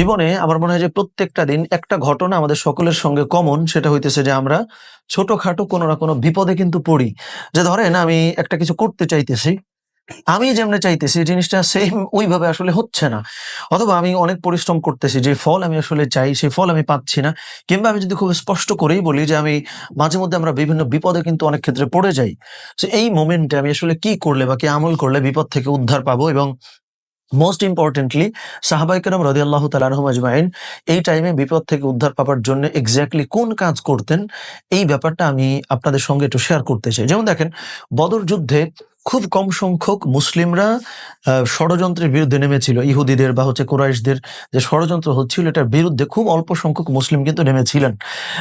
জীবনে আমার মনে হয় যে প্রত্যেকটা দিন একটা ঘটনা আমাদের সকলের সঙ্গে কমন সেটা হইতেছে যে আমরা ছোটখাটো কোনো না কোনো বিপদে কিন্তু পড়ি। যে ধরেন আমি একটা কিছু করতে চাইতেছি, আমি যেমনে চাইতেছি জিনিসটা সেম ওইভাবে আসলে হচ্ছে না। অথবা আমি অনেক পরিশ্রম করতেছি, যে ফল আমি আসলে চাই সেই ফল আমি পাচ্ছি না। কিংবা আমি যদি খুব স্পষ্ট করেই বলি যে আমি মাঝে মধ্যে আমরা বিভিন্ন বিপদে কিন্তু অনেক ক্ষেত্রে পড়ে যাই। তো এই মোমেন্টে আমি আসলে কি করলে বা কি আমল করলে বিপদ থেকে উদ্ধার পাবো এবং মোস্ট ইম্পর্টেন্টলি সাহাবাইকেরাম রদি আল্লাহ তালাহম আজমাইন, এই টাইমে বিপদ থেকে উদ্ধার পাবার জন্য এক্স্যাক্টলি কোন কাজ করতেন, এই ব্যাপারটা আমি আপনাদের সঙ্গে একটু শেয়ার করতে চাই। যেমন দেখেন, বদর যুদ্ধে খুব কম সংখ্যক মুসলিমরা ষড়যন্ত্রের বিরুদ্ধে নেমেছিল। ইহুদিদের বা হচ্ছে কোরাইশদের যে ষড়যন্ত্র হচ্ছিল, এটার বিরুদ্ধে খুব অল্প সংখ্যক মুসলিম কিন্তু নেমেছিলেন।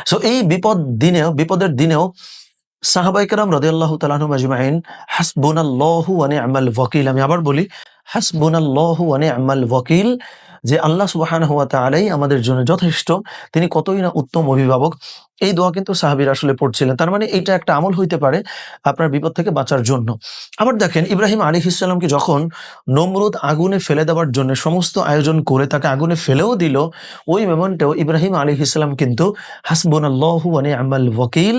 সো এই বিপদ দিনেও, বিপদের দিনেও সাহাবাইকেরাম রদিয়াল্লাহ তালাহম আজমাইন, হাসবুনাল্লাহু নি'মাল ওয়াকিল, আমি আবার বলি নি'মাল ওয়াকিল, যে আল্লাহ সুবহানাহু ওয়া তাআলাই আমাদের জন্য যথেষ্ট। তিনি কতই না উত্তম অভিভাবক। এই দোয়া কিন্তু সাহাবীর আসলে পড়ছিলেন। তার মানে এটা একটা আমল হইতে পারে আপনার বিপদ থেকে বাঁচার জন্য। আবার দেখেন, ইব্রাহিম আলী ইসলামকে যখন নমরুদ আগুনে ফেলে দেওয়ার জন্য সমস্ত আয়োজন করে তাকে আগুনে ফেলেও দিল, ওই মোমেন্টেও ইব্রাহিম আলী ইসলাম কিন্তু হাসবুনাল্লাহু ওয়া নি'মাল ওয়াকিল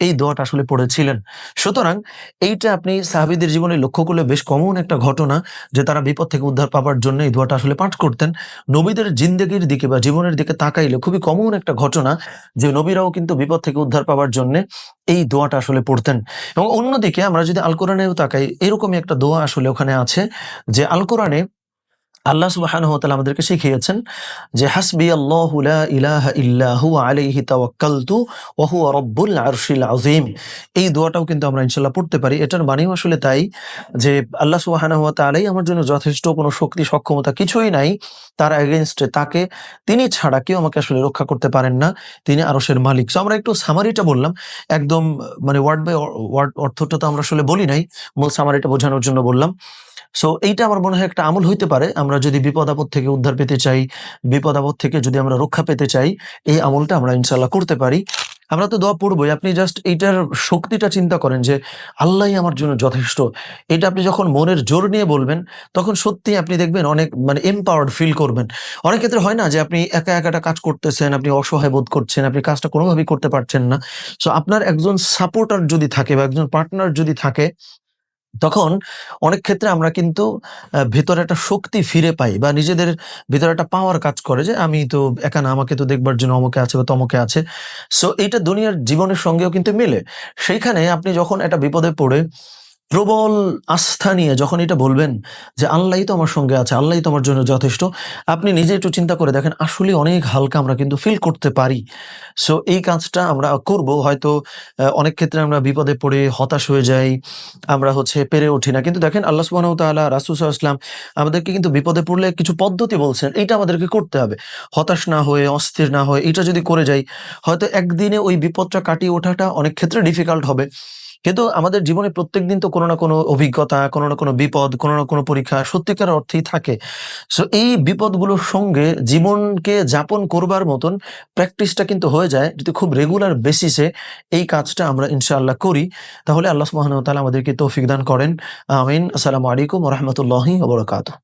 এই দোয়াটা আসলে পড়েছিলেন। সুতরাং এইটা আপনি সাহাবিদের জীবনে লক্ষ্য করলে বেশ কমন একটা ঘটনা যে তারা বিপদ থেকে উদ্ধার পাবার জন্য এই দোয়াটা আসলে পাঠ করতেন। নবীদের জিন্দগির দিকে বা জীবনের দিকে তাকাইলে খুবই কমন একটা ঘটনা যে নবীরাও কিন্তু বিপদ থেকে উদ্ধার পাবার জন্য এই দোয়াটা আসলে পড়তেন। এবং অন্যদিকে আমরা যদি আল কোরআনেও তাকাই, এরকমই একটা দোয়া আসলে ওখানে আছে যে আল কোরআনে আল্লাহ সুবহানাহু ওয়া আমাদেরকে শিখিয়েছেন যে হাসবি আল্লাহ ইলাহা ইল্লা হুয়া আলাইহি তাওয়াক্কালতু ওয়া হুয়া আরশিল আযীম। এই দোয়াটাও কিন্তু আমরা ইনশাল্লাহ পড়তে পারি। এটার মানেও আসলে তাই যে, আল্লাহ সুবহানাহু ওয়া তাআলাই আমার জন্য যথেষ্ট কোনো শক্তি, সক্ষমতা কিছুই নাই। তার এগেইনস্টে তাকে, তিনি ছাড়া কেউ আমাকে আসলে রক্ষা করতে পারেন না। তিনি আরশের মালিক। সো আমরা একটু সামারিটা বললাম। একদম মানে ওয়ার্ড বাই ওয়ার্ড অর্থটা তো আমরা আসলে বলি নাই। মূল সামারিটা বোঝানোর জন্য বললাম। সো এইটা আমার মনে হয় একটা আমল হইতে পারে। আমরা যদি বিপদ আপদ থেকে উদ্ধার পেতে চাই, বিপদ আপদ থেকে যদি আমরা রক্ষা পেতে চাই, এই আমলটা আমরা ইনশাল্লাহ করতে পারি। আমরা তো দোয়া পড়বই। আপনি জাস্ট এইটার শক্তিটা চিন্তা করেন যে, আল্লাহই আমার জন্য যথেষ্ট। এটা আপনি যখন মনের জোর নিয়ে বলবেন, তখন সত্যি আপনি দেখবেন অনেক মানে এম্পাওয়ার্ড ফিল করবেন। অনেক ক্ষেত্রে হয় না যে, আপনি একা একাটা কাজ করতেছেন, আপনি অসহায় বোধ করছেন, আপনি কাজটা কোনোভাবেই করতে পারছেন না। সো আপনার একজন সাপোর্টার যদি থাকে বা একজন পার্টনার যদি থাকে তখন অনেক ক্ষেত্রে আমরা কিন্তু ভেতরে একটা শক্তি ফিরে পাই বা নিজেদের ভেতরে একটা পাওয়ার কাজ করে যে আমি তো একা আমাকে তো দেখবার জন্য অমকে আছে বা তমকে আছে। সো এটা দুনিয়ার জীবনের সঙ্গেও কিন্তু মেলে। সেইখানে আপনি যখন একটা বিপদে পড়ে প্রবল আস্থা নিয়ে যখন এটা বলবেন যে আল্লাহই তো আমার সঙ্গে আছে আল্লাহ তো আমার জন্য যথেষ্ট, আপনি নিজে একটু চিন্তা করে দেখেন, আসলে অনেক হালকা আমরা কিন্তু ফিল করতে পারি। সো এই কাজটা আমরা করব, হয়তো অনেক ক্ষেত্রে আমরা বিপদে পড়ে, হতাশ হয়ে যাই, আমরা হচ্ছে পেরে উঠি না। কিন্তু দেখেন, আল্লাহ সুবাহ তাআলা, রাসুল ইসলাম আমাদেরকে কিন্তু বিপদে পড়লে কিছু পদ্ধতি বলছেন, এইটা আমাদেরকে করতে হবে। হতাশ না হয়ে, অস্থির না হয়ে এটা যদি করে যাই, হয়তো একদিনে ওই বিপদটা কাটিয়ে ওঠাটা অনেক ক্ষেত্রে ডিফিকাল্ট হবে। কিন্তু আমাদের জীবনে প্রত্যেকদিন তো কোনো না কোনো অভিজ্ঞতা, কোনো না কোনো বিপদ, কোনো না কোনো পরীক্ষা সত্যিকার অর্থেই থাকে। সো এই বিপদগুলোর সঙ্গে জীবনকে যাপন করবার মতন প্র্যাকটিসটা কিন্তু হয়ে যায় যদি খুব রেগুলার বেসিসে এই কাজটা আমরা ইনশাআল্লাহ করি, তাহলে আল্লাহ সুবহানাহু ওয়া তাআলা আমাদেরকে তৌফিক দান করেন। আমিন। আসসালামু আলাইকুম রাহমাতুল্লাহি ওয়া বারাকাতুহু।